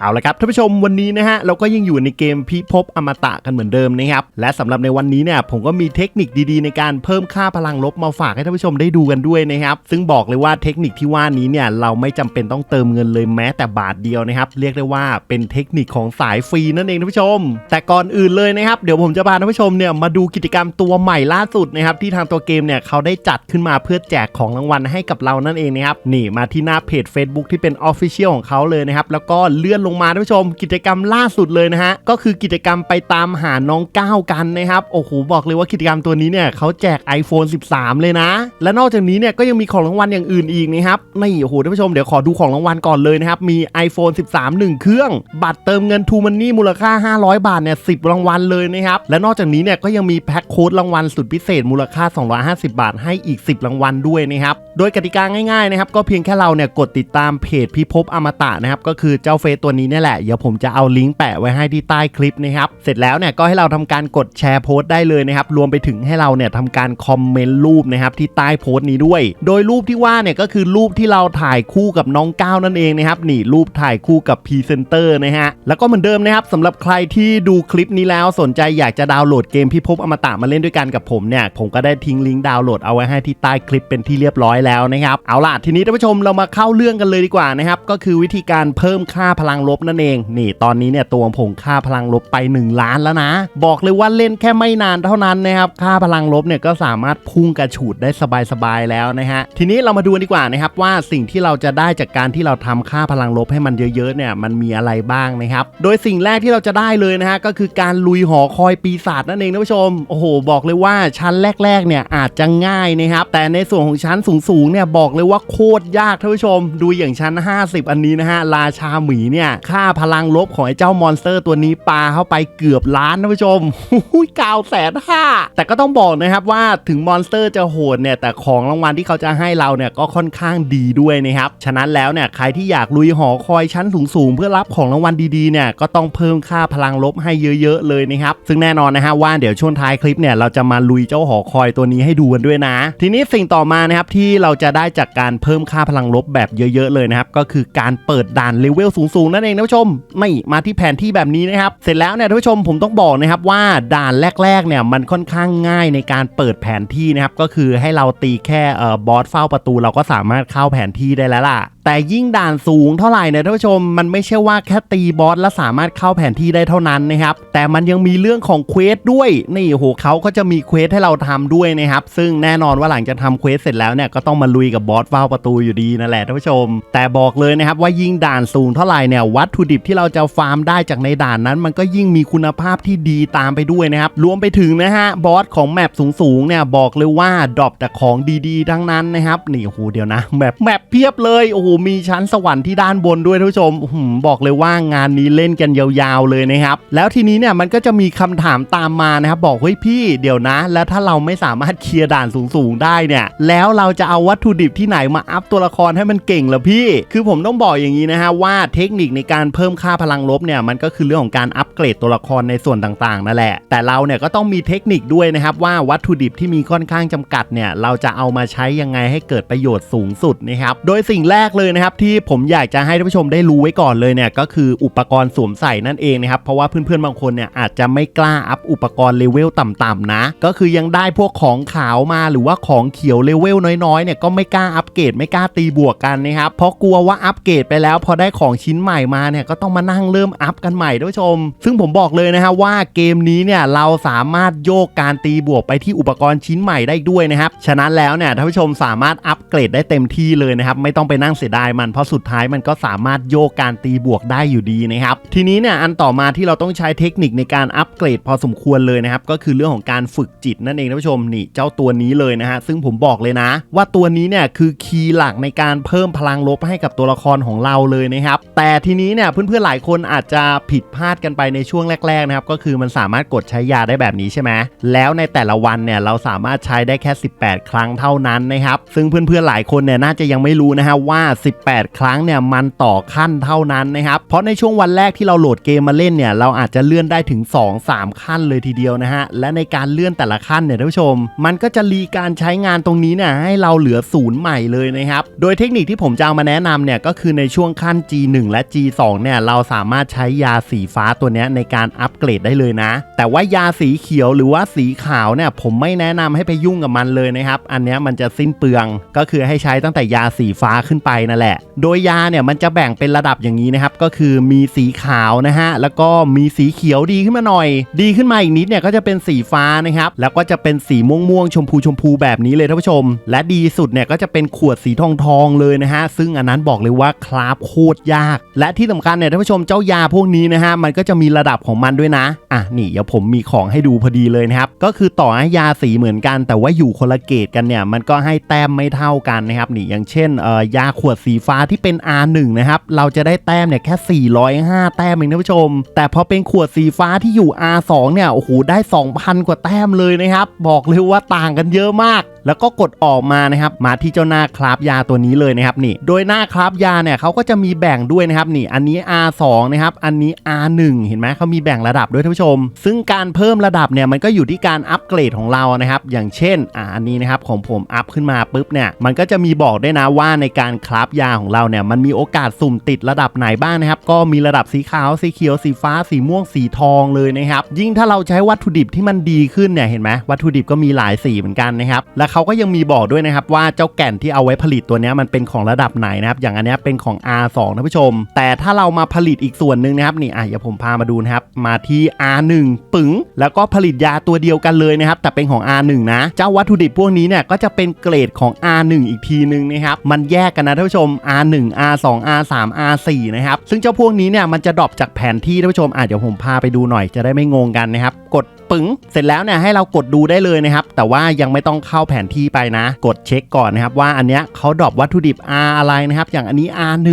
เอาละครับท่านผู้ชมวันนี้นะฮะเราก็ยังอยู่ในเกมพิภพอมตะกันเหมือนเดิมนะครับและสำหรับในวันนี้เนี่ยผมก็มีเทคนิคดีๆ ในการเพิ่มค่าพลังลบมาฝากให้ท่านผู้ชมได้ดูกันด้วยนะครับซึ่งบอกเลยว่าเทคนิคที่ว่านี้เนี่ยเราไม่จำเป็นต้องเติมเงินเลยแม้แต่บาทเดียวนะครับเรียกได้ว่าเป็นเทคนิคของสายฟรีนั่นเองท่านผู้ชม แต่ก่อนอื่นเลยนะครับเดี๋ยวผมจะพาท่านผู้ชมเนี่ยมาดูกิจกรรมตัวใหม่ล่าสุดนะครับที่ทางตัวเกมเนี่ยเขาได้จัดขึ้นมาเพื่อแจกของรางวัลให้กับเรานั่นเองนะครับนี่มาที่หน้าเพจ Facebook ที่เป็น Official ของเขาเลยนะครับแล้วก็เลื่อนลงมาท่านผู้ชม กิจกรรมล่าสุดเลยนะฮะก็คือกิจกรรมไปตามหาน้องก้าวกันนะครับโอ้โหบอกเลยว่ากิจกรรมตัวนี้เนี่ยเขาแจก iPhone 13 เลยนะ และนอกจากนี้เนี่ยก็ยังมีของรางวัลอย่างอื่นอีกนะครับนี่โอ้โหท่านผู้ชมเดี๋ยวขอดูของรางวัลก่อนเลยนะครับมี iPhone 13 1 เครื่อง บัตรเติมเงิน True Money มูลค่า 500 บาทเนี่ย10 รางวัลเลยนะครับและนอกจากนี้เนี่ยก็ยังมีแพ็คโค้ดรางวัลสุดพิเศษมูลค่า 250 บาทให้อีก 10 รางวัลด้วยนะครับโดยกติกาง่ายๆนะครับก็เพียงแค่เราเนี่ยกดติดตามเพจพิภพอมตะนะครับก็คือเจ้าเฟซตัวนี้เนี่แหละเดี๋ยวผมจะเอาลิงก์แปะไว้ให้ที่ใต้คลิปนะครับเสร็จแล้วเนี่ยก็ให้เราทำการกดแชร์โพสต์ได้เลยนะครับรวมไปถึงให้เราเนี่ยทำการคอมเมนต์รูปนะครับที่ใต้โพสต์นี้ด้วย โดยรูปที่ว่าเนี่ยก็คือรูปที่เราถ่ายคู่กับน้องก้าวนั่นเองนะครับนี่รูปถ่ายคู่กับพรีเซนเตอร์นะฮะแล้วก็เหมือนเดิมนะครับสำหรับใครที่ดูคลิปนี้แล้วสนใจอยากจะดาวน์โหลดเกมพิภพอมตะมาเล่นด้วยกันกับผมเนี่ยผมก็ได้ทิ้งลิงก์ดาวน์โหลดเอาไว้ให้ที่ใต้คลิปเป็นที่เรียบร้อยแล้วนะครับเอาล่ะทีนี้ท่านผู้ชมเรามาเข้าเรื่องกันเลยดีกว่านะครับก็คือวิธีการเพิ่มค่าพลังลบนั่นเอง นี่ตอนนี้เนี่ยตัวของผมค่าพลังลบไป 1 ล้านแล้วนะ บอกเลยว่าเล่นแค่ไม่นานเท่านั้นนะครับ ค่าพลังลบเนี่ยก็สามารถพุ่งกระฉูดได้สบายๆแล้วนะฮะ ทีนี้เรามาดูดีกว่านะครับว่าสิ่งที่เราจะได้จากการที่เราทำค่าพลังลบให้มันเยอะๆเนี่ยมันมีอะไรบ้างนะครับ โดยสิ่งแรกที่เราจะได้เลยนะฮะก็คือการลุยหอคอยปีศาจนั่นเองท่านผู้ชม โอ้โห บอกเลยว่าชั้นแรกๆเนี่ยอาจจะง่ายนะครับ แต่ในส่วนของชั้นสูงๆเนี่ยบอกเลยว่าโคตรยากท่านผู้ชม ดูอย่างชั้น 50 อันนี้นะฮะราชาหมีเนี่ยค่าพลังลบของไอ้เจ้ามอนสเตอร์ตัวนี้ปาเข้าไปเกือบล้านท่านผู้ชมหุ้ยเก้าแสนห้าแต่ก็ต้องบอกนะครับว่าถึงมอนสเตอร์จะโหดเนี่ยแต่ของรางวัลที่เขาจะให้เราเนี่ยก็ค่อนข้างดีด้วยนะครับ ฉะนั้นแล้วเนี่ยใครที่อยากลุยหอคอยชั้นสูงๆเพื่อรับของรางวัลดีๆเนี่ยก็ต้องเพิ่มค่าพลังลบให้เยอะๆเลยนะครับซึ่งแน่นอนนะฮะว่าเดี๋ยวช่วงท้ายคลิปเนี่ยเราจะมาลุยเจ้าหอคอยตัวนี้ให้ดูกันด้วยนะ ทีนี้สิ่งต่อมานะครับที่เราจะได้จากการเพิ่มค่าพลังลบแบบเยอะ ๆ เลยนะครับก็คือการเปิดด่านเลเวลสูงๆนั่นเองท่านผู้ชมไม่มาที่แผนที่แบบนี้นะครับ เสร็จแล้วเนี่ยท่านผู้ชมผมต้องบอกนะครับว่าด่านแรกๆเนี่ยมันค่อนข้างง่ายในการเปิดแผนที่นะครับก็คือให้เราตีแค่เอ่อบอสเฝ้าประตูเราก็สามารถเข้าแผนที่ได้แล้วล่ะ แต่ยิ่งด่านสูงเท่าไหร่เนี่ยท่านผู้ชมมันไม่ใช่ว่าแค่ตีบอสแล้วสามารถเข้าแผนที่ได้เท่านั้นนะครับแต่มันยังมีเรื่องของเควสด้วยนี่โอ้โหเขาก็จะมีเควสให้เราทำด้วยนะครับซึ่งแน่นอนว่าหลังจากทำเควสเสร็จแล้วเนี่ยก็ต้องมาลุยกับบอสเฝ้าประตูอยู่ดีนั่นแหละท่านผู้ชม แต่บอกเลยนะครับว่ายิ่งด่านสูงเท่าไหร่เนี่ยวัตถุดิบที่เราจะฟาร์มได้จากในด่านนั้น มันก็ยิ่งมีคุณภาพที่ดีตามไปด้วยนะครับ รวมไปถึงนะฮะบอสของแมปสูงๆเนี่ยบอกเลยว่าดรอปแต่ของดีๆ ทั้งนั้นนะครับนี่โอ้โหเดี๋ยวนะแมปแมปเพียบเลยโอ้โหมีชั้นสวรรค์ที่ด้านบนด้วยท่านผู้ชมบอกเลยว่างานนี้เล่นกันยาวๆเลยนะครับแล้วทีนี้เนี่ยมันก็จะมีคำถามตามมานะครับบอกเฮ้ยพี่เดี๋ยวนะ แล้วถ้าเราไม่สามารถเคลียร์ด่านสูงๆได้เนี่ย แล้วเราจะเอาวัตถุดิบที่ไหนมาอัพตัวละครให้มันเก่งล่ะพี่ คือผมต้องบอกอย่างนี้นะฮะว่าเทคนิคในการเพิ่มค่าพลังลบเนี่ยมันก็คือเรื่องของการอัปเกรดตัวละครในส่วนต่างๆนั่นแหละ แต่เราเนี่ยก็ต้องมีเทคนิคด้วยนะครับว่าวัตถุดิบที่มีค่อนข้างจำกัดเนี่ยเราจะเอามาใช้ยังไงให้เกิดประโยชน์สูงสุดนะครับโดยสิ่งแรกเลยนะครับที่ผมอยากจะให้ท่านผู้ชมได้รู้ไว้ก่อนเลยเนี่ยก็คืออุปกรณ์สวมใส่นั่นเองนะครับเพราะว่าเพื่อนๆบางคนเนี่ยอาจจะไม่กล้าอัพอุปกรณ์เลเวลต่ำๆนะ ก็คือยังได้พวกของขาวมาหรือว่าของเขียวเลเวลน้อยๆเนี่ยก็ไม่กล้าอัปเกรดไม่กล้าตีบวกกันนะครับเพราะกลัวว่าอัปเกรดไปแล้วพอได้ของชิ้นใหม่มาเนี่ยก็ต้องมานั่งเริ่มอัพกันใหม่ท่านผู้ชม ซึ่งผมบอกเลยนะฮะว่าเกมนี้เนี่ยเราสามารถโยกการตีบวกไปที่อุปกรณ์ชิ้นใหม่ได้ด้วยนะครับ ฉะนั้นแล้วเนี่ยท่านผู้ชมสามารถอัปเกรดได้เต็มที่เลยนะครับ ไม่ต้องไปนั่งเสียดายมันเพราะสุดท้ายมันก็สามารถโยกการตีบวกได้อยู่ดีนะครับ ทีนี้เนี่ยอันต่อมาที่เราต้องใช้เทคนิคในการอัปเกรดพอสมควรเลยนะครับก็คือเรื่องของการฝึกจิตนั่นเองท่านผู้ชมนี่เจ้าตัวนี้เลยนะฮะซึ่งผมบอกเลยนะ ว่าตัวนี้เนี่ยคือคีย์หลักในการเพิ่มพลังลบให้กับตัวละครของเราเลยนะครับแต่ทีนี้เนี่ยเพื่อนๆหลายคนอาจจะผิดพลาดกันไปในช่วงแรกๆนะครับก็คือมันสามารถกดใช้ยาได้แบบนี้ใช่ไหมแล้วในแต่ละวันเนี่ยเราสามารถใช้ได้แค่ 18 ครั้งเท่านั้นนะครับซึ่งเพื่อนๆหลายคนเนี่ยน่าจะยังไม่รู้นะฮะว่า 18 ครั้งเนี่ยมันต่อขั้นเท่านั้นนะครับเพราะในช่วงวันแรกที่เราโหลดเกมมาเล่นเนี่ยเราอาจจะเลื่อนได้ถึง 2-3 ขั้นเลยทีเดียวนะฮะและในการเลื่อนแต่ละขั้นเนี่ยท่านผู้ชม มันก็จะรีการใช้งานตรงนี้เนี่ยให้เราเหลือศูนย์ใหม่เลยนะครับโดยเทคนิคที่ผมจะเอามาแนะนำเนี่ยก็คือในช่วงขั้น G1 และ G G2 เนี่ยเราสามารถใช้ยาสีฟ้าตัวนี้ในการอัปเกรดได้เลยนะ แต่ว่ายาสีเขียวหรือว่าสีขาวเนี่ยผมไม่แนะนำให้ไปยุ่งกับมันเลยนะครับ อันนี้มันจะสิ้นเปลือง ก็คือให้ใช้ตั้งแต่ยาสีฟ้าขึ้นไปนั่นแหละ โดยยาเนี่ยมันจะแบ่งเป็นระดับอย่างนี้นะครับ ก็คือมีสีขาวนะฮะ แล้วก็มีสีเขียวดีขึ้นมาหน่อย ดีขึ้นมาอีกนิดเนี่ยก็จะเป็นสีฟ้านะครับ แล้วก็จะเป็นสีม่วงม่วงๆชมพูชมพูแบบนี้เลยท่านผู้ชม และดีสุดเนี่ยก็จะเป็นขวดสีทองทองเลยนะฮะ ซึ่งอันนั้นบอกเลยว่าคราฟโคตรยาก และที่สำคัญเนี่ยท่านผู้ชมเจ้ายาพวกนี้นะฮะมันก็จะมีระดับของมันด้วยนะอะนี่เดี๋ยวผมมีของให้ดูพอดีเลยนะครับก็คือต่อให้ยาสีเหมือนกัน แต่ว่าอยู่คนละเกรดกันเนี่ยมันก็ให้แต้มไม่เท่ากันนะครับนี่อย่างเช่นเอ่อยาขวดสีฟ้าที่เป็น R1 นะครับเราจะได้แต้มเนี่ยแค่ 405 แต้มเองท่านผู้ชม แต่พอเป็นขวดสีฟ้าที่อยู่ R2 เนี่ยโอ้โหได้ 2,000 กว่าแต้มเลยนะครับบอกเลยว่าต่างกันเยอะมากแล้วก็กดออกมานะครับมาที่เจ้าหน้าคราฟยาตัวนี้เลยนะครับนี่ โดยหน้าคราฟยาเนี่ยเขาก็จะมีแบ่งด้วยนะครับนี่อันนี้ R2 นะครับ อันนี้ R1 เห็นไหมเขามีแบ่งระดับด้วยท่านผู้ชม ซึ่งการเพิ่มระดับเนี่ยมันก็อยู่ที่การอัปเกรดของเรานะครับ อย่างเช่นอ่าอันนี้นะครับของผมอัพขึ้นมาปุ๊บเนี่ยมันก็จะมีบอกได้นะว่าในการคราฟยาของเราเนี่ยมันมีโอกาสสุ่มติดระดับไหนบ้างนะครับ ก็มีระดับสีขาวสีเขียวสีฟ้าสีม่วงสีทองเลยนะครับ ยิ่งถ้าเราใช้วัตถุดิบที่มันดีขึ้นเนี่ยเห็นไหมวัตถุดิบก็มีหลายสีเหมือนกันนะครับและเขาก็ยังมีบอกด้วยนะครับว่าเจ้าแก่นที่เอาไว้ผลิตตัวนี้มันเป็นของระดับไหนนะครับอย่างอันนี้เป็นของ R2 ท่านผู้ชม แต่ถ้าเรามาผลิตอีกส่วนหนึ่งนะครับนี่อะเดี๋ยวผมพามาดูนะครับมาที่ R1 ปึ๋งแล้วก็ผลิตยาตัวเดียวกันเลยนะครับแต่เป็นของ R1 นะ เจ้าวัตถุดิบพวกนี้เนี่ยก็จะเป็นเกรดของ R1 อีกทีนึงนะครับมันแยกกันนะท่านผู้ชม R1 R2 R3 R4 นะครับซึ่งเจ้าพวกนี้เนี่ยมันจะดรอปจากแผนที่ท่านผู้ชมอะเดี๋ยวผมพาไปดูหน่อยจะได้ไม่งงกันนะครับกดปึ๋งเสร็จแล้วเนี่ยให้เรากดดูได้เลยนะครับ แต่ว่ายังไม่ต้องเข้าแผนที่ไปนะ กดเช็คก่อนนะครับว่าอันเนี้ยเขาดรอปวัตถุดิบ R อะไรนะครับ อย่างอันนี้ R1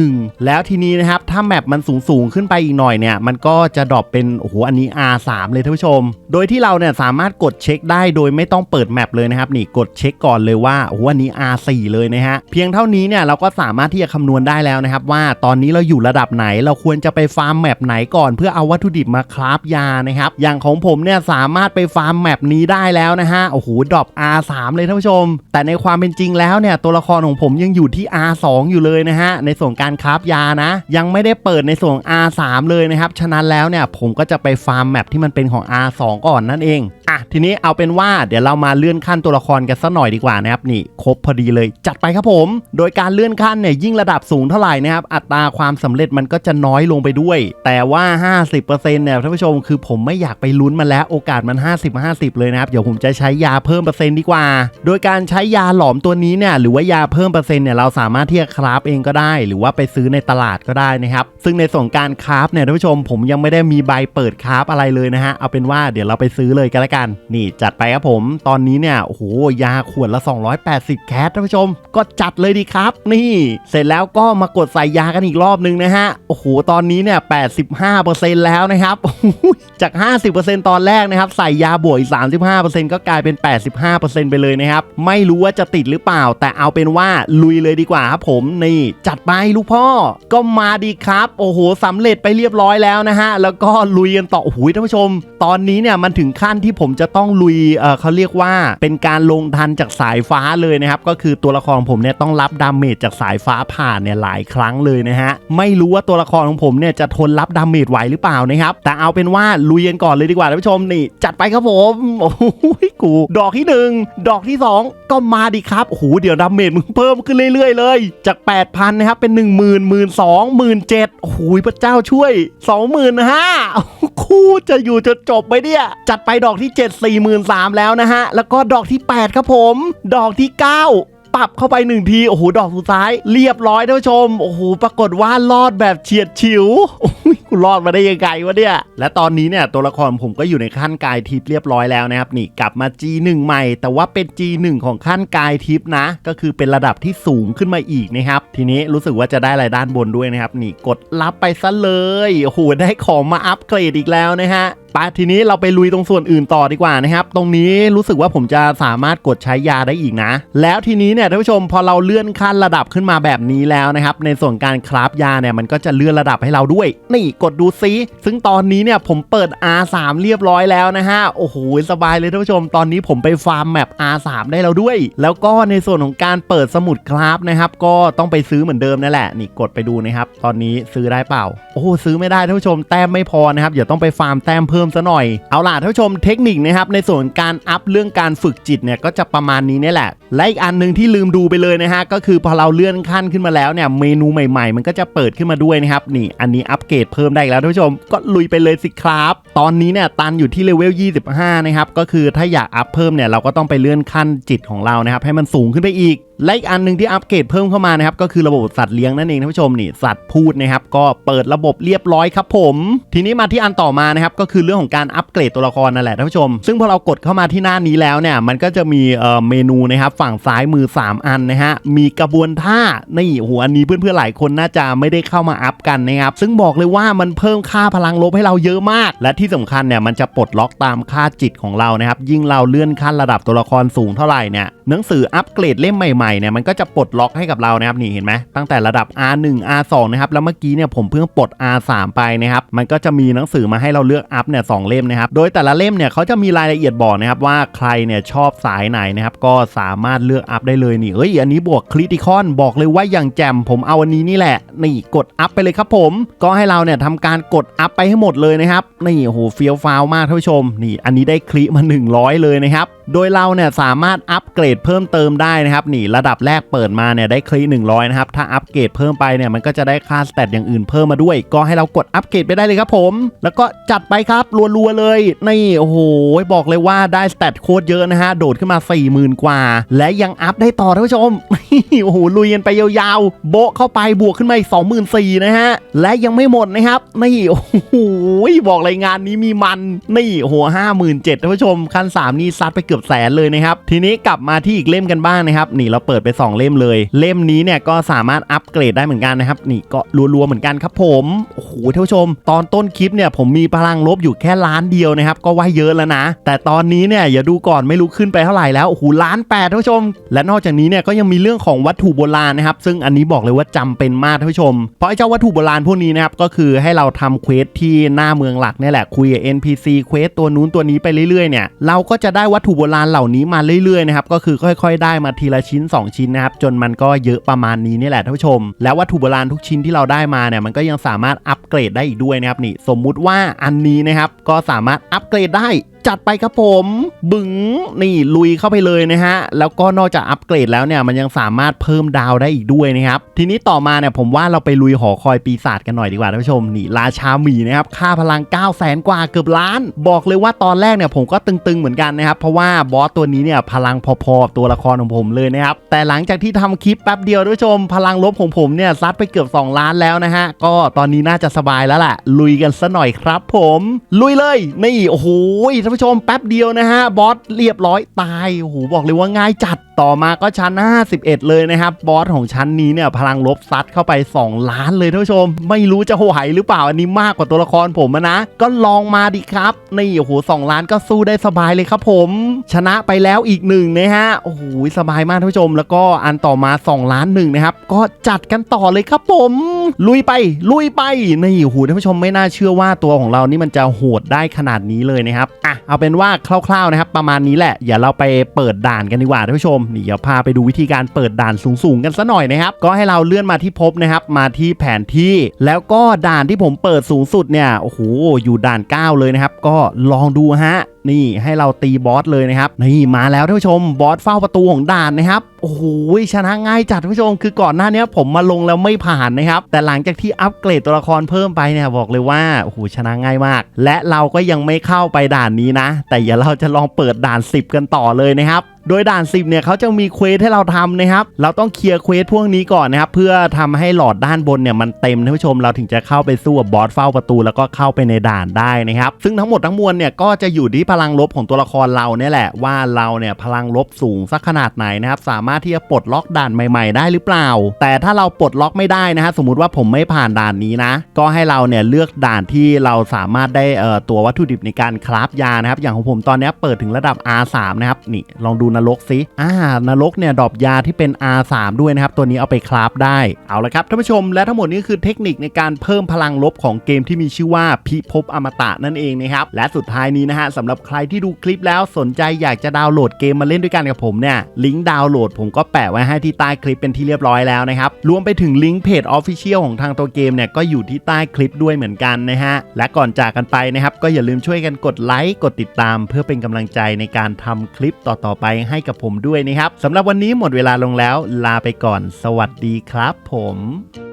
แล้วทีนี้นะครับถ้าแมปมันสูงสูงขึ้นไปอีกหน่อยเนี่ย มันก็จะดรอปเป็นโอ้โหอันนี้ R3 เลยท่านผู้ชม โดยที่เราเนี่ยสามารถกดเช็คได้โดยไม่ต้องเปิดแมปเลยนะครับนี่กดเช็คก่อนเลยว่าโอ้โหอันนี้ R4 เลยนะฮะเพียงเท่านี้เนี่ยเราก็สามารถที่จะคำนวณได้แล้วนะครับ ว่าตอนนี้เราอยู่ระดับไหน เราควรจะไปฟาร์มแมปไหนก่อน เพื่อเอาวัตถุดิบมาคราฟยานะครับอย่างของผมเนี่ยสามารถไปฟาร์มแมปนี้ได้แล้วนะฮะ โอ้โห ดรอป R3 เลยท่านผู้ชม แต่ในความเป็นจริงแล้วเนี่ย ตัวละครของผมยังอยู่ที่ R2 อยู่เลยนะฮะ ในส่วนการคราฟยานะ ยังไม่ได้เปิดในส่วน R3 เลยนะครับ ฉะนั้นแล้วเนี่ย ผมก็จะไปฟาร์มแมปที่มันเป็นของ R2 ก่อนนั่นเองอะทีนี้เอาเป็นว่าเดี๋ยวเรามาเลื่อนขั้นตัวละครกันสักหน่อยดีกว่านะครับนี่ครบพอดีเลย จัดไปครับผม โดยการเลื่อนขั้นเนี่ยยิ่งระดับสูงเท่าไหร่นะครับอัตราความสำเร็จมันก็จะน้อยลงไปด้วย แต่ว่า 50%เนี่ยท่านผู้ชมคือผมไม่อยากไปลุ้นมาแล้วโอกาสมัน 50-50 เลยนะครับ เดี๋ยวผมจะใช้ยาเพิ่มเปอร์เซ็นต์ดีกว่า โดยการใช้ยาหลอมตัวนี้เนี่ยหรือว่ายาเพิ่มเปอร์เซ็นต์เนี่ยเราสามารถที่จะคราฟเองก็ได้ หรือว่าไปซื้อในตลาดก็ได้นะครับ ซึ่งในส่วนการคราฟเนี่ยท่านผู้ชมผมยังไม่ได้มีใบเปิดคราฟอะไรเลยนะฮะเอาเป็นว่าเดี๋ยวเราไปซื้อเลยกันละกัน นี่จัดไปครับผม ตอนนี้เนี่ยโอ้โหยาขวดละ 280 แคสท่านผู้ชม ก็จัดเลยดีครับ นี่ เสร็จแล้วก็มากดใส่ยากันอีกรอบนึงนะฮะโอ้โหตอนนี้เนี่ย85%แล้วนะครับจาก 50%ตอนแรกนะครับใส่ยาบวกอีก35%ก็กลายเป็น 85%ไปเลยนะครับ ไม่รู้ว่าจะติดหรือเปล่า แต่เอาเป็นว่าลุยเลยดีกว่าครับผมนี่จัดไปลูกพ่อ ก็มาดีครับ โอ้โหสำเร็จไปเรียบร้อยแล้วนะฮะ แล้วก็ลุยกันต่อโอ้โหท่านผู้ชม ตอนนี้เนี่ยมันถึงขั้นที่ผมจะต้องลุยเออเขาเรียกว่าเป็นการลงทันจากสายฟ้าเลยนะครับ ก็คือตัวละครผมเนี่ยต้องรับดาเมจจากสายฟ้าผ่านเนี่ยหลายครั้งเลยนะฮะไม่รู้ว่าตัวละครของผมเนี่ยจะทนรับดาเมจไหวหรือเปล่านะครับแต่เอาเป็นว่าลุยกันก่อนเลยดีกว่าท่านผู้ชมนี่จัดไปครับผม โอ้โหกู ดอกที่หนึ่งดอกที่สองก็มาดิครับ โอ้โห เดี๋ยวดาเมจมึงเพิ่มขึ้นเรื่อยๆเลย จาก 8,000 นะครับ เป็น 1 0 0 0 0 1 2 0 0 0 17,000โอ้โหพระเจ้าช่วย 25,000คู่จะอยู่จนจบไหมเนี่ย จัดไปดอกที่ 7 43,000แล้วนะฮะ แล้วก็ดอกที่ 8 ครับผม ดอกที่ 9 ปรับเข้าไปหนึ่งที โอ้โห ดอกสุดท้าย เรียบร้อยท่านผู้ชม โอ้โห ปรากฏว่ารอดแบบเฉียดฉิวโอ้ยกูรอดมาได้ยังไงวะเนี่ย และตอนนี้เนี่ยตัวละครผมก็อยู่ในขั้นกายทิพย์เรียบร้อยแล้วนะครับ นี่กลับมา G1 ใหม่ แต่ว่าเป็น G1 ของขั้นกายทิพย์นะ ก็คือเป็นระดับที่สูงขึ้นมาอีกนะครับ ทีนี้รู้สึกว่าจะได้อะไรด้านบนด้วยนะครับ นี่กดรับไปซะเลย โอ้โห ได้ของมาอัปเกรดอีกแล้วนะฮะไปทีนี้เราไปลุยตรงส่วนอื่นต่อดีกว่านะครับ ตรงนี้รู้สึกว่าผมจะสามารถกดใช้ยาได้อีกนะ แล้วทีนี้เนี่ยท่านผู้ชมพอเราเลื่อนขั้นระดับขึ้นมาแบบนี้แล้วนะครับ ในส่วนการคราฟยาเนี่ยมันก็จะเลื่อนระดับให้เราด้วย นี่กดดูซิซึ่งตอนนี้เนี่ยผมเปิด R3 เรียบร้อยแล้วนะฮะโอ้โหสบายเลยท่านผู้ชม ตอนนี้ผมไปฟาร์มแมป R3 ได้แล้วด้วย แล้วก็ในส่วนของการเปิดสมุดคราฟนะครับก็ต้องไปซื้อเหมือนเดิมนั่นแหละนี่กดไปดูนะครับตอนนี้ซื้อได้เปล่าโอ้โหซื้อไม่ได้ท่านผู้ชมแต้มไม่พอนะครับเดี๋ยวต้องไปฟาร์มแต้มเพิ่มซะหน่อยเอาล่ะท่านผู้ชมเทคนิคนะครับในส่วนการอัพเรื่องการฝึกจิตเนี่ยก็จะประมาณนี้นี่แหละและอีกอันหนึ่งที่ลืมดูไปเลยนะฮะก็คือพอเราเลื่อนขั้นขึ้นมาแล้วเนี่ยเมนูใหม่ๆ มันก็จะเปิดขึ้นมาด้วยนะครับนี่อันนี้อัปเกรดเพิ่มได้แล้วท่านผู้ชมก็ลุยไปเลยสิครับ ตอนนี้เนี่ยตันอยู่ที่เลเวล 25 นะครับก็คือถ้าอยากอัพเพิ่มเนี่ยเราก็ต้องไปเลื่อนขั้นจิตของเรานะครับให้มันสูงขึ้นไปอีกและอีกอันหนึ่งที่อัปเกรดเพิ่มเข้ามานะครับก็คือระบบสัตว์เลี้ยงนั่นเองท่านผู้ชมนี่สัตว์พูดนะครับก็เปิดระบบเรียบร้อยครับผม ทีนี้มาที่อันต่อมานะครับก็คือเรื่องของการอัปเกรดตัวละครนั่นแหละท่านผู้ชม ซึ่งพอเรากดเข้ามาที่หน้านี้แล้วเนี่ยมันก็จะมีเอ่อเมนูนะครับฝั่งซ้ายมือ 3 อันนะฮะมีกระบวนท่านี่หัวอันนี้เพื่อนๆหลายคนน่าจะไม่ได้เข้ามาอัพกันนะครับซึ่งบอกเลยว่ามันเพิ่มค่าพลังลบให้เราเยอะมาก และที่สำคัญเนี่ยมันจะปลดล็อกตามค่าจิตของเรานะครับยิ่งเราเลื่อนขั้นระดับตัวละครสูงเท่าไหร่เนี่ยหนังสืออัปเกรดเล่มใหม่ๆเนี่ยมันก็จะปลดล็อกให้กับเรานะครับนี่เห็นไหมตั้งแต่ระดับ R1 R2 นะครับแล้วเมื่อกี้เนี่ยผมเพิ่งปลด R3 ไปนะครับมันก็จะมีหนังสือมาให้เราเลือกอัพเนี่ยสองเล่มนะครับโดยแต่ละเล่มเนี่ยเขาจะมีรายละเอียดบอกนะครับว่าใครเนี่ยชอบสายไหนนะครับก็สามารถเลือกอัพได้เลยนี่เอ้ยอันนี้บวกคริติคอนบอกเลยว่าอย่างแจ่มผมเอาอันนี้นี่แหละนี่กดอัพไปเลยครับผม ก็ให้เราเนี่ยทำการกดอัพไปให้หมดเลยนะครับนี่โอ้โหเฟี้ยวฟ้าวมากท่านผู้ชมนี่อันนี้ได้คลิมา 100 เลยนะครับ โดยเราเนี่ยสามารถอัปเกรดเพิ่มเติมได้นะครับนี่ระดับแรกเปิดมาเนี่ยได้คลี100นะครับถ้าอัปเกรดเพิ่มไปเนี่ยมันก็จะได้ค่าสเตตอย่างอื่นเพิ่มมาด้วย ก็ให้เรากดอัปเกรดไปได้เลยครับผม แล้วก็จัดไปครับรัวๆเลยนี่โอ้โหบอกเลยว่าได้สเตตโคตรเยอะนะฮะโดดขึ้นมา 40,000 กว่า และยังอัพได้ต่อท่านผู้ชมโอ้โหลุยกันไปยาวๆ โบะเข้าไปบวกขึ้นมาอีก24,000นะฮะและยังไม่หมดนะครับนี่โอ้โหบอกเลยงานนี้มีมันนี่โอ้โห57,000ท่านผู้ชมขั้นสามนี่ซัดไปเกือบแสนเลยนะครับ ทีนี้กลับมาที่อีกเล่มกันบ้างนะครับ นี่เราเปิดไป 2 เล่มเลย เล่มนี้เนี่ยก็สามารถอัปเกรดได้เหมือนกันนะครับ นี่ก็รัวๆเหมือนกันครับผม โอ้โหท่านผู้ชม ตอนต้นคลิปเนี่ยผมมีพลังลบอยู่แค่ล้านเดียวนะครับ ก็ว่าเยอะแล้วนะ แต่ตอนนี้เนี่ยอย่าดูก่อนไม่รู้ขึ้นไปเท่าไหร่แล้ว โอ้โหล้านแปดท่านผู้ชม และนอกจากนี้เนี่ยก็ยังมีเรื่องของวัตถุโบราณนะครับ ซึ่งอันนี้บอกเลยว่าจำเป็นมากท่านผู้ชม เพราะไอ้เจ้าวัตถุโบราณพวกนี้นะครับ ก็คือให้เราทำเควสที่หน้าเมืองหลักนี่แหละคุยกับ NPC เควสตัวนู้นตัวนี้ไปเรื่อยๆเนี่ยเราก็จะได้วัตถุโบบราณเหล่านี้มาเรื่อยๆนะครับก็คือค่อย ๆ ได้มาทีละชิ้น 2 ชิ้นนะครับจนมันก็เยอะประมาณนี้นี่แหละท่านผู้ชม แล้ววัตถุโบราณทุกชิ้นที่เราได้มาเนี่ยมันก็ยังสามารถอัปเกรดได้อีกด้วยนะครับนี่สมมุติว่าอันนี้นะครับก็สามารถอัปเกรดได้ จัดไปครับผมบึงนี่ลุยเข้าไปเลยนะฮะ แล้วก็นอกจากอัปเกรดแล้วเนี่ยมันยังสามารถเพิ่มดาวได้อีกด้วยนะครับ ทีนี้ต่อมาเนี่ยผมว่าเราไปลุยหอคอยปีศาจกันหน่อยดีกว่าท่านผู้ชมนี่ราชาหมีนะครับค่าพลัง 9 0 0แสนกว่าเกือบล้าน บอกเลยว่าตอนแรกเนี่ยผมก็ตึงๆเหมือนกันนะครับ เพราะว่าบอสตัวนี้เนี่ยพลังพอๆตัวละครของผมเลยนะครับแต่หลังจากที่ทำคลิปแป๊บเดียวท่านผู้ชม พลังลบของผมเนี่ยซัดไปเกือบ 2 ล้านแล้วนะฮะก็ตอนนี้น่าจะสบายแล้วแหละลุยกันซะหน่อยครับ ผม ลุยเลยนี่โอ้โหท่านผู้ชมแป๊บเดียวนะฮะบอสเรียบร้อยตายโอ้โหบอกเลยว่าง่ายจัดต่อมาก็ชั้น 51 เลยนะครับบอสของชั้นนี้เนี่ยพลังลบซัดเข้าไป 2 ล้านเลยท่านผู้ชม ไม่รู้จะไหวหรือเปล่าอันนี้มากกว่าตัวละครผมนะ ก็ลองมาดิครับนี่โอ้โหสล้านก็สู้ได้สบายเลยครับผม ชนะไปแล้วอีกหนึ่งนะฮะโอ้โหสบายมากท่านผู้ชม แล้วก็อันต่อมา 2 ล้านหนึ่งนะครับก็จัดกันต่อเลยครับผม ลุยไปลุยไปนี่โอ้โหท่านผู้ชมไม่น่าเชื่อว่าตัวของเรานี่มันจะโหดได้ขนาดนี้เลยนะครับอะ เอาเป็นว่าคร่าวๆนะครับ ประมาณนี้แหละอย่าเราไปเปิดด่านกันดีกว่าท่านผู้ชมนี่เดี๋ยวพาไปดูวิธีการเปิดด่านสูงๆ กันซะหน่อยนะครับ ก็ให้เราเลื่อนมาที่พบนะครับ มาที่แผนที่ แล้วก็ด่านที่ผมเปิดสูงสุดเนี่ยโอ้โหอยู่ด่าน 9 เลยนะครับ ก็ลองดูฮะนี่ให้เราตีบอสเลยนะครับนี่มาแล้วท่านผู้ชมบอสเฝ้าประตูของด่านนะครับ โอ้โหชนะง่ายจัดท่านผู้ชมคือก่อนหน้านี้ผมมาลงแล้วไม่ผ่านนะครับ แต่หลังจากที่อัปเกรดตัวละครเพิ่มไปเนี่ยบอกเลยว่าโอ้โหชนะง่ายมาก และเราก็ยังไม่เข้าไปด่านนี้นะ แต่อย่าเราจะลองเปิดด่าน 10 กันต่อเลยนะครับ โดยด่าน 10เนี่ยเขาจะมีเควสให้เราทำนะครับ เราต้องเคลียร์เควสพวกนี้ก่อนนะครับ เพื่อทำให้หลอดด้านบนเนี่ยมันเต็มท่านผู้ชมเราถึงจะเข้าไปสู้กับบอสเฝ้าประตู แล้วก็เข้าไปในด่านได้นะครับ ซึ่งทั้งหมดทั้งมวลเนี่ยก็จะอยู่ที่พลังลบของตัวละครเราเนี่ยแหละว่าเราเนี่ยพลังลบสูงสักขนาดไหนนะครับสามารถที่จะปลดล็อกด่านใหม่ๆ ได้หรือเปล่า แต่ถ้าเราปลดล็อกไม่ได้นะฮะสมมติว่าผมไม่ผ่านด่านนี้นะ ก็ให้เราเนี่ยเลือกด่านที่เราสามารถได้เอ่อตัววัตถุดิบในการคราฟยานะครับอย่างของผมตอนนี้เปิดถึงระดับ R3 นะครับนี่ลองดูนรกซิอ่านรกเนี่ยดอปยาที่เป็น R3 ด้วยนะครับ ตัวนี้เอาไปคราฟได้ เอาละครับท่านผู้ชมและทั้งหมดนี้คือเทคนิคในการเพิ่มพลังลบของเกมที่มีชื่อว่าพิภพอมตะนั่นเองนะครับ และสุดท้ายนี้นะฮะสำหรับใครที่ดูคลิปแล้วสนใจอยากจะดาวน์โหลดเกมมาเล่นด้วยกันกับผมเนี่ยลิงก์ดาวน์โหลดผมก็แปะไว้ให้ที่ใต้คลิปเป็นที่เรียบร้อยแล้วนะครับรวมไปถึงลิงก์เพจ Official ของทางตัวเกมเนี่ยก็อยู่ที่ใต้คลิปด้วยเหมือนกันนะฮะและก่อนจากกันไปนะครับก็อย่าลืมช่วยกันกดไลค์กดติดตาม เพื่อเป็นกำลังใจในการทำคลิปต่อๆไปให้กับผมด้วยนะครับสำหรับวันนี้หมดเวลาลงแล้ว ลาไปก่อน สวัสดีครับผม